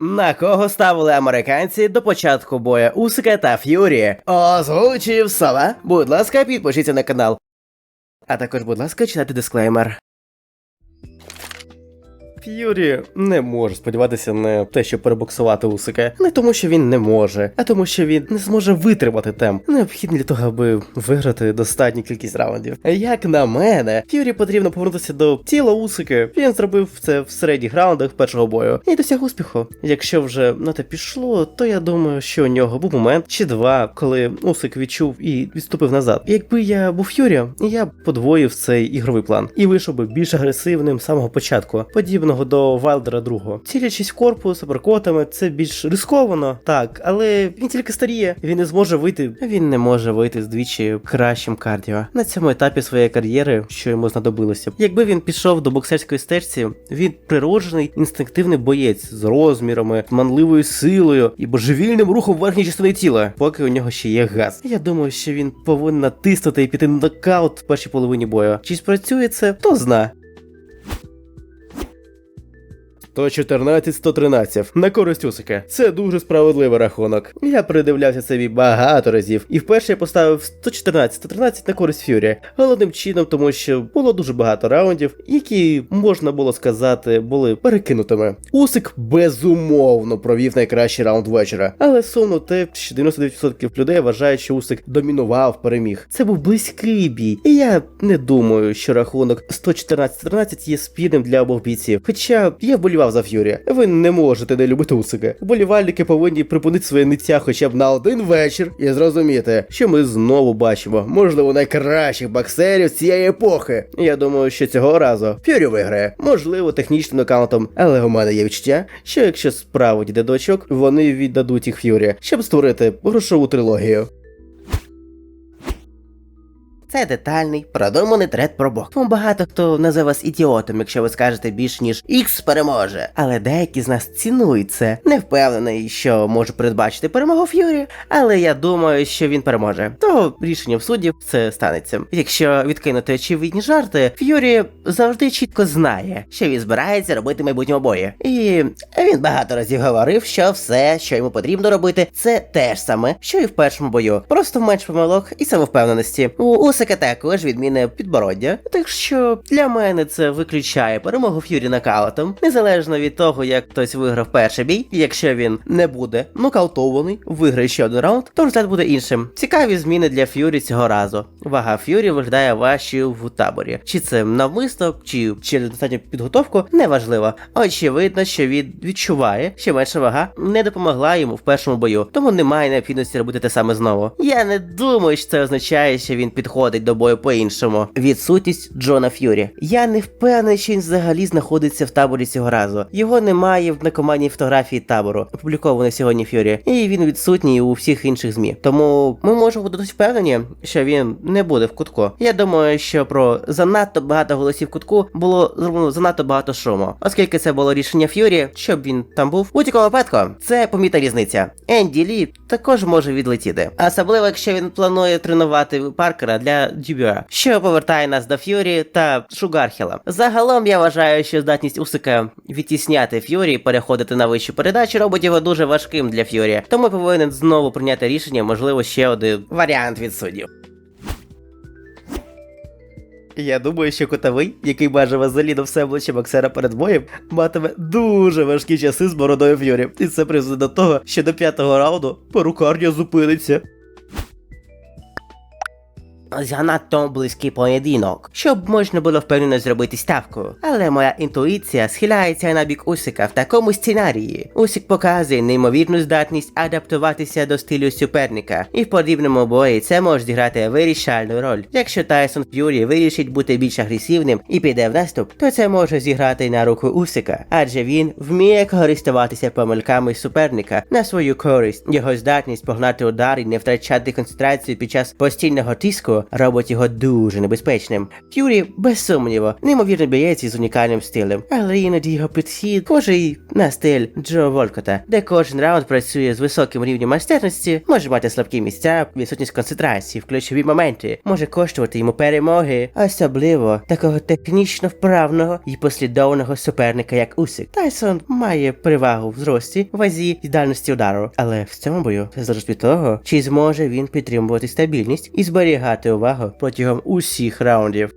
На кого ставили американці до початку боя Усика та Ф'юрі? Озвучив сова. Будь ласка, підпишіться на канал. А також, будь ласка, читайте дисклеймер. Ф'юрі не може сподіватися на те, щоб перебоксувати Усика. Не тому, що він не може, а тому, що він не зможе витримати темп, необхідний для того, аби виграти достатню кількість раундів. Як на мене, Ф'юрі потрібно повернутися до тіла Усика. Він зробив це в середніх раундах першого бою і досяг успіху. Якщо вже на те пішло, то я думаю, що у нього був момент чи два, коли Усик відчув і відступив назад. Якби я був Ф'юрі, я б подвоїв цей ігровий план і вийшов би більш агресивним з самого початку, подібного до Вайлдера другого. Цілячись в корпус апперкотами, це більш рисковано, так, але він тільки старіє, він не зможе вийти. Він не може вийти з двічі кращим кардіо на цьому етапі своєї кар'єри, що йому знадобилося. Якби він пішов до боксерської стежці, він природжений інстинктивний боєць з розмірами, манливою силою і божевільним рухом верхньої частини тіла, поки у нього ще є газ. Я думаю, що він повинен натиснути і піти на нокаут в першій половині бою. Чи спрацює це, хто зна. 114-113 на користь Усика. Це дуже справедливий рахунок. Я передивлявся собі багато разів, і вперше я поставив 114-113 на користь Ф'юрі. Головним чином, тому що було дуже багато раундів, які можна було сказати були перекинутими. Усик безумовно провів найкращий раунд вечора, але сумно те, що 99% людей вважають, що Усик домінував, переміг. Це був близький бій, і я не думаю, що рахунок 114-13 є спільним для обох бійців. Хоча я вболівав за Ф'юрі. Ви не можете не любити Усика. Вболівальники повинні припинити своє ниття хоча б на один вечір і зрозуміти, що ми знову бачимо, можливо, найкращих боксерів цієї епохи. Я думаю, що цього разу Ф'юрі виграє, можливо, технічним нокаутом, але у мене є відчуття, що якщо справа дійде до вони віддадуть їх Ф'юрі, щоб створити грошову трилогію. Це детальний, продуманий трет про бок. Тому багато хто називе вас ідіотом, якщо ви скажете більш ніж X переможе. Але деякі з нас цінують це. Не впевнений, що можу передбачити перемогу Ф'юрі, але я думаю, що він переможе. То рішення в суді це станеться. Якщо відкинути очевидні жарти, Ф'юрі завжди чітко знає, що він збирається робити в майбутньому бої. І він багато разів говорив, що все, що йому потрібно робити, це те ж саме, що і в першому бою. Просто менш помилок і самовпевненості. У Усика також відмінне підбороддя. Так що для мене це виключає перемогу Ф'юрі нокаутом, незалежно від того, як хтось виграв перший бій. Якщо він не буде нокаутований, виграє ще один раунд, то результат буде іншим. Цікаві зміни для Ф'юрі цього разу. Вага Ф'юрі виглядає важчою в таборі. Чи це навмисно, чи через достатню підготовку, неважливо. Очевидно, що він відчуває, що менша вага не допомогла йому в першому бою, тому немає необхідності робити те саме знову. Я не думаю, що це означає, що він підходить до бою по-іншому. Відсутність Джона Ф'юрі. Я не впевнений, що він взагалі знаходиться в таборі цього разу. Його немає в накоманій фотографії табору, опублікованої сьогодні Ф'юрі, і він відсутній у всіх інших змі. Тому ми можемо бути досить впевнені, що він не буде в кутку. Я думаю, що про занадто багато голосів кутку було зроблено занадто багато шуму, оскільки це було рішення Ф'юрі, щоб він там був. В будь-якому випадку, це помітна різниця. Енді Лі також може відлетіти, особливо якщо він планує тренувати Паркера для Дюбюа, що повертає нас до Ф'юрі та Шугархіла. Загалом я вважаю, що здатність Усика відтісняти Ф'юрі і переходити на вищу передачу робить його дуже важким для Ф'юрі. Тому повинен знову прийняти рішення, можливо, ще один варіант від суддів. Я думаю, що котовий, який майже вазеліно все обличчя боксера перед боєм, матиме дуже важкі часи з бородою Ф'юрі. І це призведе до того, що до п'ятого раунду перукарня зупиниться. Занадто близький поєдинок, щоб можна було впевнено зробити ставку. Але моя інтуїція схиляється на бік Усика в такому сценарії. Усик показує неймовірну здатність адаптуватися до стилю суперника, і в подібному бої це може зіграти вирішальну роль. Якщо Тайсон Ф'юрі вирішить бути більш агресивним і піде в наступ, то це може зіграти на руку Усика, адже він вміє користуватися помилками суперника на свою користь. Його здатність погнати удар і не втрачати концентрацію під час постійного тиску Робить його дуже небезпечним. Ф'юрі, без сумніву, неймовірно б'ється із унікальним стилем, але іноді його підхід схожий на стиль Джо Волкота, де кожен раунд працює з високим рівнем майстерності, може мати слабкі місця, відсутність концентрації в ключові моменти, може коштувати йому перемоги, особливо такого технічно вправного і послідовного суперника, як Усик. Тайсон має перевагу в зрості, вазі і дальності удару, але в цьому бою це залежить від того, чи зможе він підтримувати стабільність і зберігати увагу протягом усіх раундів.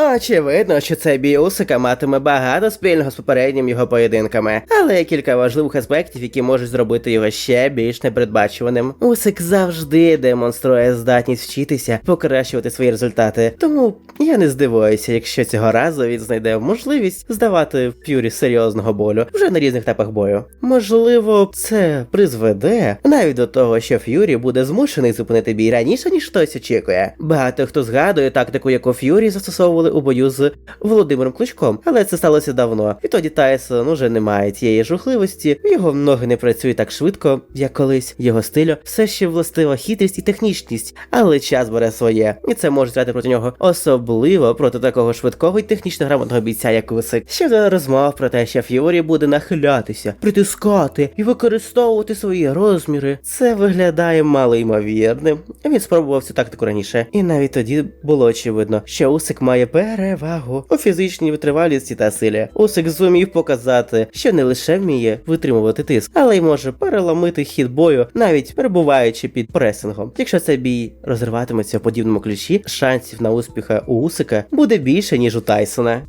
Очевидно, що цей бій Усика матиме багато спільного з попереднім його поєдинками, але є кілька важливих аспектів, які можуть зробити його ще більш непередбачуваним. Усик завжди демонструє здатність вчитися покращувати свої результати, тому я не здивуюся, якщо цього разу він знайде можливість здавати Ф'юрі серйозного болю вже на різних етапах бою. Можливо, це призведе навіть до того, що Ф'юрі буде змушений зупинити бій раніше, ніж хтось очікує. Багато хто згадує тактику, яку Ф'юрі застосовували у бою з Володимиром Кличком, але це сталося давно. Відтоді Тайсон уже не має тієї жухливості, його ноги не працюють так швидко, як колись. Його стилю все ще властива хитрість і технічність, але час бере своє, і це може стати проти нього особливо проти такого швидкого і технічно грамотного бійця, як Усик. Щодо розмов про те, що Ф'юрі буде нахилятися, притискати і використовувати свої розміри, це виглядає малоймовірним. Він спробував цю тактику раніше, і навіть тоді було очевидно, що Усик має перевагу у фізичній витривалісті та силі. Усик зумів показати, що не лише вміє витримувати тиск, але й може переломити хід бою, навіть перебуваючи під пресингом. Якщо цей бій розриватиметься в подібному ключі, шансів на успіха у Усика буде більше ніж у Тайсона.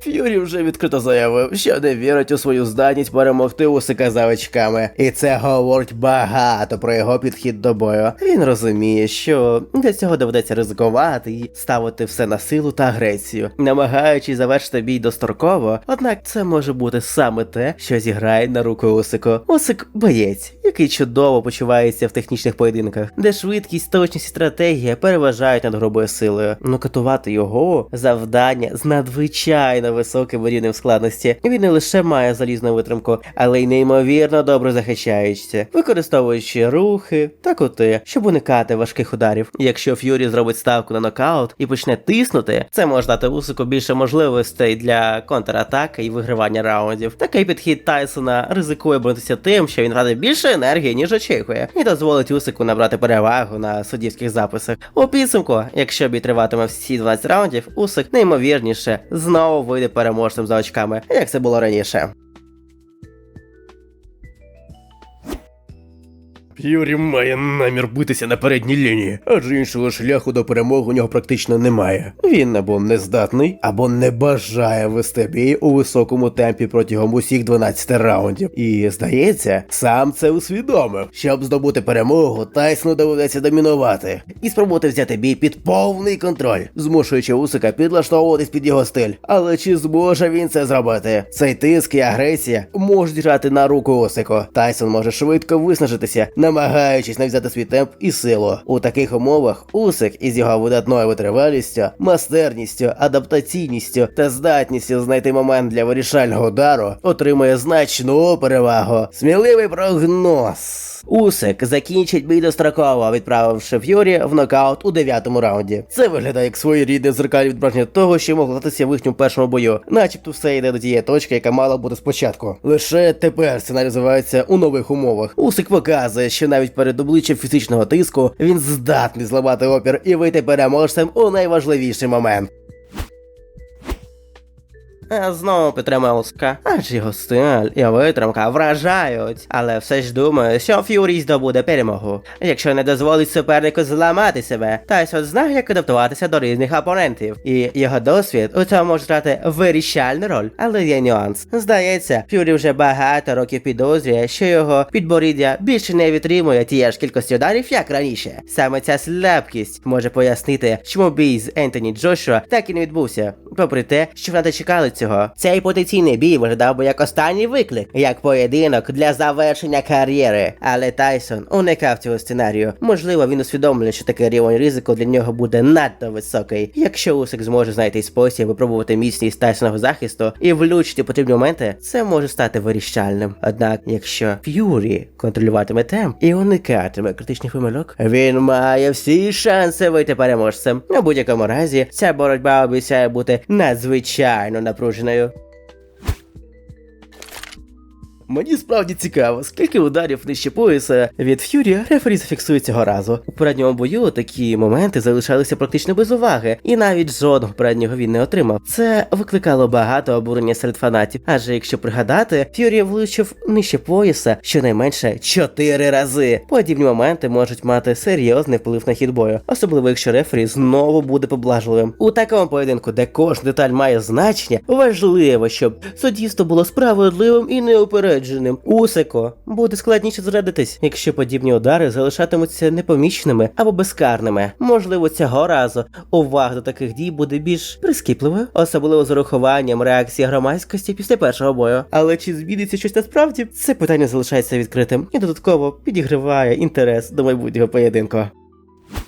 Ф'юрі вже відкрито заявив, що не вірить у свою здатність перемогти Усика за очками, і це говорить багато про його підхід до бою. Він розуміє, що для цього доведеться ризикувати і ставити все на силу та агресію, намагаючись завершити бій достроково. Однак це може бути саме те, що зіграє на руку Усику. Усик боєць, який чудово почувається в технічних поєдинках, де швидкість, точність і стратегія переважають над грубою силою. Нокатувати його завдання з надзвичайно високим рівнем складності. Він не лише має залізну витримку, але й неймовірно добре захищається, використовуючи рухи та кути, щоб уникати важких ударів. Якщо Ф'юрі зробить ставку на нокаут і почне тиснути, це може дати Усику більше можливостей для контратаки і вигравання раундів. Такий підхід Тайсона ризикує боротися тим, що він втратить більше енергії, ніж очікує, і дозволить Усику набрати перевагу на суддівських записах. У підсумку, якщо бій триватиме всі 12 раундів, Усик неймовірніше знову вийде переможцем за очками, як це було раніше. Ф'юрі має намір битися на передній лінії, адже іншого шляху до перемоги у нього практично немає. Він або не здатний, або не бажає вести бій у високому темпі протягом усіх 12 раундів. І здається, сам це усвідомив. Щоб здобути перемогу, Тайсону доведеться домінувати і спробувати взяти бій під повний контроль, змушуючи Усика підлаштовуватись під його стиль. Але чи зможе він це зробити? Цей тиск і агресія можуть грати на руку Усику. Тайсон може швидко виснажитися, намагаючись навзяти свій темп і силу. У таких умовах Усик із його видатною витривалістю, майстерністю, адаптаційністю та здатністю знайти момент для вирішального удару отримує значну перевагу. Сміливий прогноз. Усик закінчить бій достроково, відправивши Ф'юрі в нокаут у дев'ятому раунді. Це виглядає як своєрідне зеркалі відображення того, що могло статися в їхньому першому бою, начебто все йде до тієї точки, яка мала бути спочатку. Лише тепер сценарій розвивається у нових умовах. Усик показує, що навіть перед обличчям фізичного тиску він здатний зламати опір і вийти переможцем у найважливіший момент. Я знову підтримую Усика, адже його стиль і витримка вражають. Але все ж думаю, що Ф'юрі здобуде перемогу. Якщо не дозволить супернику зламати себе, Тайсон знає, як адаптуватися до різних опонентів. І його досвід у цьому може грати вирішальну роль. Але є нюанс. Здається, Ф'юрі вже багато років підозрює, що його підборіддя більше не витримує тієї ж кількості ударів, як раніше. Саме ця слабкість може пояснити, чому бій з Ентоні Джошуа так і не відбувся, попри те, що фанати чекали цього. Цей потенційний бій виглядав би як останній виклик, як поєдинок для завершення кар'єри. Але Тайсон уникав цього сценарію. Можливо, він усвідомлює, що такий рівень ризику для нього буде надто високий. Якщо Усик зможе знайти спосіб випробувати міцність Тайсонового захисту і влучити потрібні моменти, це може стати вирішальним. Однак, якщо Ф'юрі контролюватиме темп і уникатиме критичних помилок, він має всі шанси вийти переможцем. У будь-якому разі, ця боротьба обіцяє бути надзвичайно напруженою. różne Мені справді цікаво, скільки ударів нижче пояса від Ф'юрі рефері зафіксує цього разу. У передньому бою такі моменти залишалися практично без уваги, і навіть жодного переднього він не отримав. Це викликало багато обурення серед фанатів. Адже якщо пригадати, Ф'юрі влучив нижче пояса щонайменше 4 рази. Подібні моменти можуть мати серйозний вплив на хід бою, особливо якщо рефері знову буде поблажливим. У такому поєдинку, де кожна деталь має значення, важливо, щоб суддівство було справедливим і неупередженим. Усико буде складніше зрадитись, якщо подібні удари залишатимуться непоміченими або безкарними. Можливо, цього разу увага до таких дій буде більш прискіпливою, особливо з урахуванням реакції громадськості після першого бою. Але чи зміниться щось насправді? Це питання залишається відкритим і додатково підігриває інтерес до майбутнього поєдинку.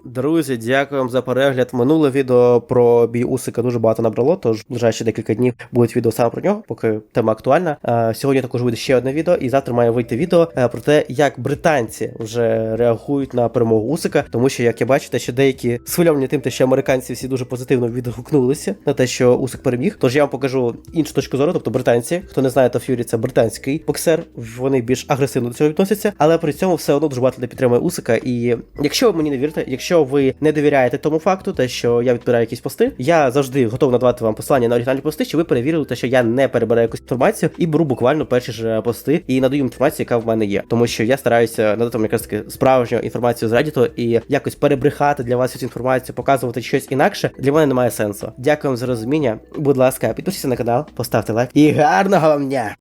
Друзі, дякую вам за перегляд. Минуле відео про бій Усика дуже багато набрало, тож ближайші декілька днів будуть відео саме про нього, поки тема актуальна. Е, Сьогодні також вийде ще одне відео, і завтра має вийти відео е, про те, як британці вже реагують на перемогу Усика, тому що, як я бачите, що деякі схвильовані тим, те, що американці всі дуже позитивно відгукнулися на те, що Усик переміг. Тож я вам покажу іншу точку зору, тобто британці. Хто не знає, то Ф'юрі це британський боксер. Вони більш агресивно до цього відносяться, але при цьому все одно дуже багато людей підтримує Усика. І якщо ви мені не вірите, якщо ви не довіряєте тому факту, те, що я відбираю якісь пости, я завжди готовий надавати вам посилання на оригінальні пости, щоб ви перевірили те, що я не перебираю якусь інформацію і беру буквально перші ж пости і надаю інформацію, яка в мене є. Тому що я стараюся надати вам якраз таки справжню інформацію з Reddit і якось перебрехати для вас цю інформацію, показувати щось інакше. Для мене немає сенсу. Дякую вам за розуміння. Будь ласка, підпишіться на канал, поставте лайк і гарного вам дня!